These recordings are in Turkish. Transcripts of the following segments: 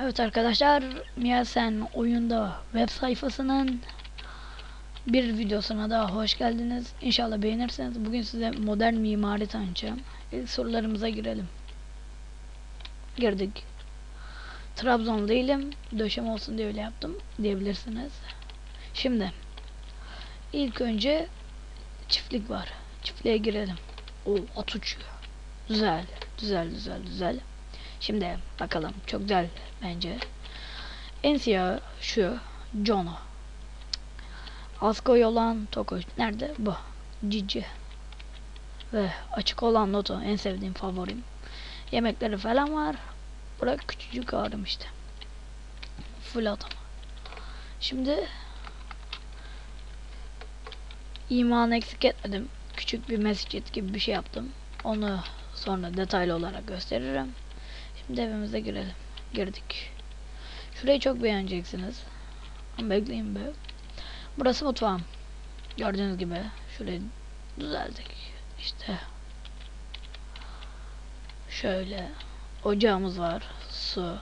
Evet arkadaşlar Miyasen oyunda web sayfasının bir videosuna daha hoş geldiniz. İnşallah beğenirsiniz. Bugün size modern mimari tanıtacağım. İlk sorularımıza girelim. Girdik. Trabzon değilim. Döşeme olsun diye öyle yaptım diyebilirsiniz. Şimdi ilk önce çiftlik var. Çiftliğe girelim. O at uçuyor. Güzel, güzel, güzel, güzel. Şimdi bakalım. Çok güzel bence. En siyah şu. Jono. Az koyu olan Toko. Nerede? Bu. Cici. Ve açık olan Noto. En sevdiğim favorim. Yemekleri falan var. Bırak küçücük ağrım işte. Full adam. Şimdi iman eksik etmedim. Küçük bir mescit gibi bir şey yaptım. Onu sonra detaylı olarak gösteririm. Şimdi evimize girelim. Girdik. Şurayı çok beğeneceksiniz. Bekleyin be. Burası mutfağım. Gördüğünüz gibi şurayı düzeldik. İşte şöyle ocağımız var. Su.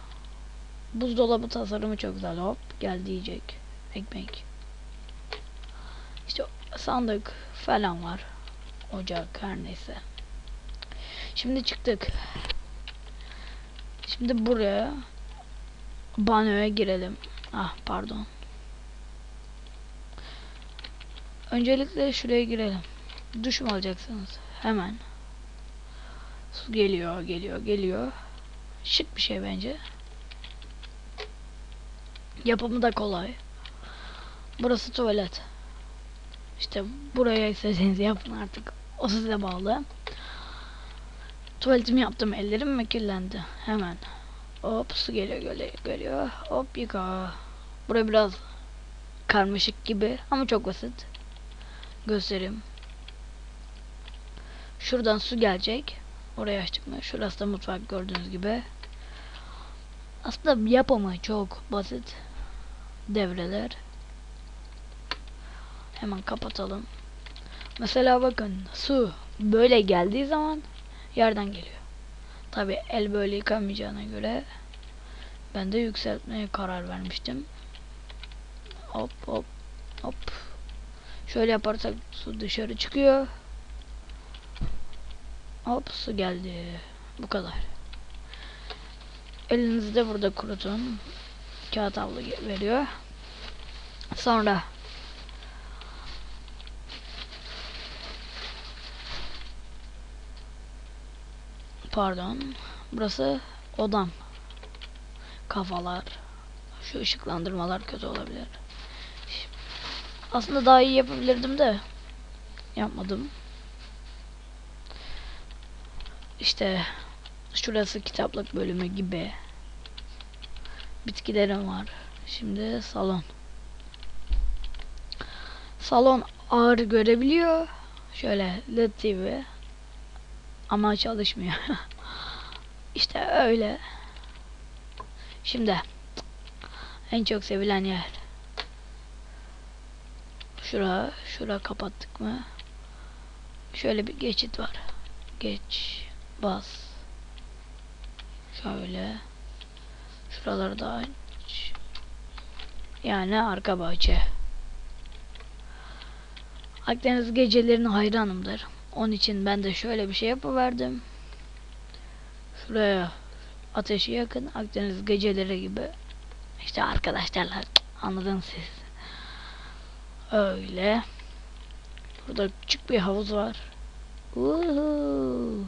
Buzdolabı tasarımı çok güzel. Hop geldi yiyecek. Ekmek. İşte sandık falan var. Ocak her neyse. Şimdi çıktık. Şimdi buraya banyoya girelim. Ah pardon. Öncelikle şuraya girelim. Duş mu alacaksınız? Hemen. Su geliyor, geliyor, geliyor. Şık bir şey bence. Yapımı da kolay. Burası tuvalet. İşte buraya istediğiniz yapın artık. O size bağlı. Tuvaletimi yaptım. Ellerim mi kirlendi? Hemen. Hop su geliyor geliyor geliyor. Hop yıka. Buraya biraz karmaşık gibi ama çok basit. Göstereyim. Şuradan su gelecek. Oraya açtık mı? Şurası da mutfak gördüğünüz gibi. Aslında yapımı çok basit. Devreler. Hemen kapatalım. Mesela bakın su böyle geldiği zaman yerden geliyor. Tabi el böyle yıkamayacağına göre ben de yükseltmeye karar vermiştim. Hop hop hop. Şöyle yaparsak su dışarı çıkıyor. Hop su geldi. Bu kadar. Elinizi de burada kurutun. Kağıt havlu veriyor. Sonra pardon. Burası odam. Kafalar. Şu ışıklandırmalar kötü olabilir. Aslında daha iyi yapabilirdim de yapmadım. İşte şurası kitaplık bölümü gibi. Bitkilerim var. Şimdi salon. Salon ağır görebiliyor. Şöyle LED TV ama çalışmıyor. işte öyle. Şimdi en çok sevilen yer. Şura, şura kapattık mı? Şöyle bir geçit var. Geç, bas. Şöyle. Şuraları da aç. Yani arka bahçe. Akdeniz gecelerine hayranımdır. Onun için ben de şöyle bir şey yapıverdim. Şuraya ateşi yakın Akdeniz geceleri gibi. İşte arkadaşlarla anladınız siz. Öyle. Burada küçük bir havuz var. Uhu.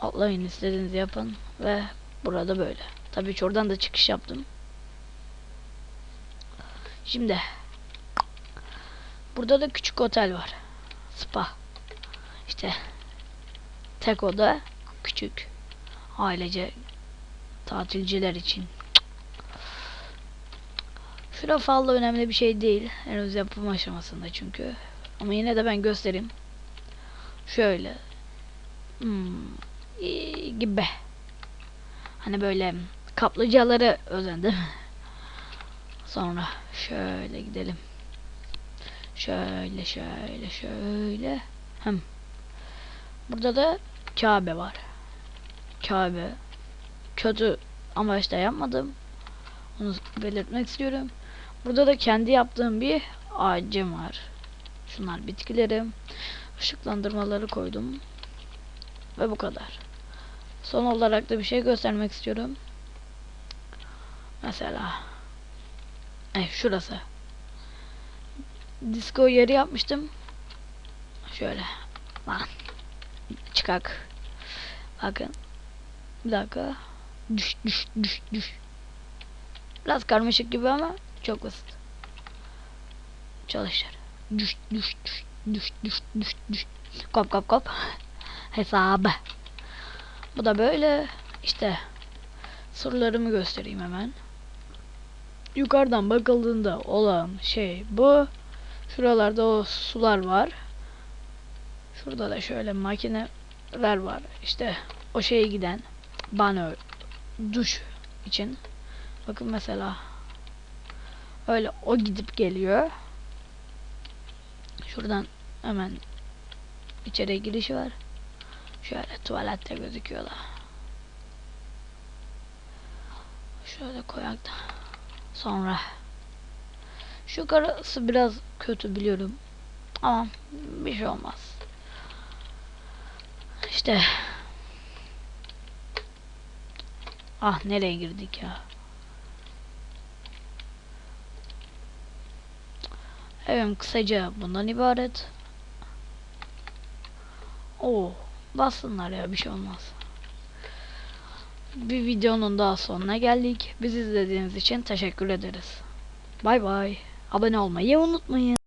Atlayın istediğinizi yapın ve burada böyle. Tabii hiç oradan da çıkış yaptım. Şimdi burada da küçük otel var. Spa. İşte tek oda küçük ailece tatilciler için. Şura fazla önemli bir şey değil. Henüz yapım aşamasında çünkü. Ama yine de ben göstereyim. Şöyle. Hmm, gibi. Hani böyle kaplıcaları özendim. Sonra şöyle gidelim. Şöyle şöyle şöyle. Hem. Burada da Kabe var. Kabe. Kötü amaçla yapmadım. Onu belirtmek istiyorum. Burada da kendi yaptığım bir ağacım var. Şunlar bitkilerim. Işıklandırmaları koydum. Ve bu kadar. Son olarak da bir şey göstermek istiyorum. Mesela Ay şurası. Disco yeri yapmıştım. Şöyle. Lan. Çıkak. Bakın. Bir dakika. Düş düş düş düş. Biraz karmaşık gibi ama çok basit. Çalışır. Düş düş düş düş düş düş düş. Kop kop kop. Hesabı. Bu da böyle. İşte. Sorularımı göstereyim hemen. Yukarıdan bakıldığında olan şey bu. Şuralarda o sular var. Şurada da şöyle makineler var. İşte o şeye giden banyo, duş için. Bakın mesela öyle o gidip geliyor. Şuradan hemen içeriye girişi var. Şöyle tuvalette gözüküyorlar. Şöyle koyak da. Sonra şu karası biraz kötü biliyorum. Ama bir şey olmaz. İşte Ah nereye girdik ya? Evet kısaca bundan ibaret. Oo, bassınlar ya bir şey olmaz. Bir videonun daha sonuna geldik. Bizi izlediğiniz için teşekkür ederiz. Bay bay. Abone olmayı unutmayın.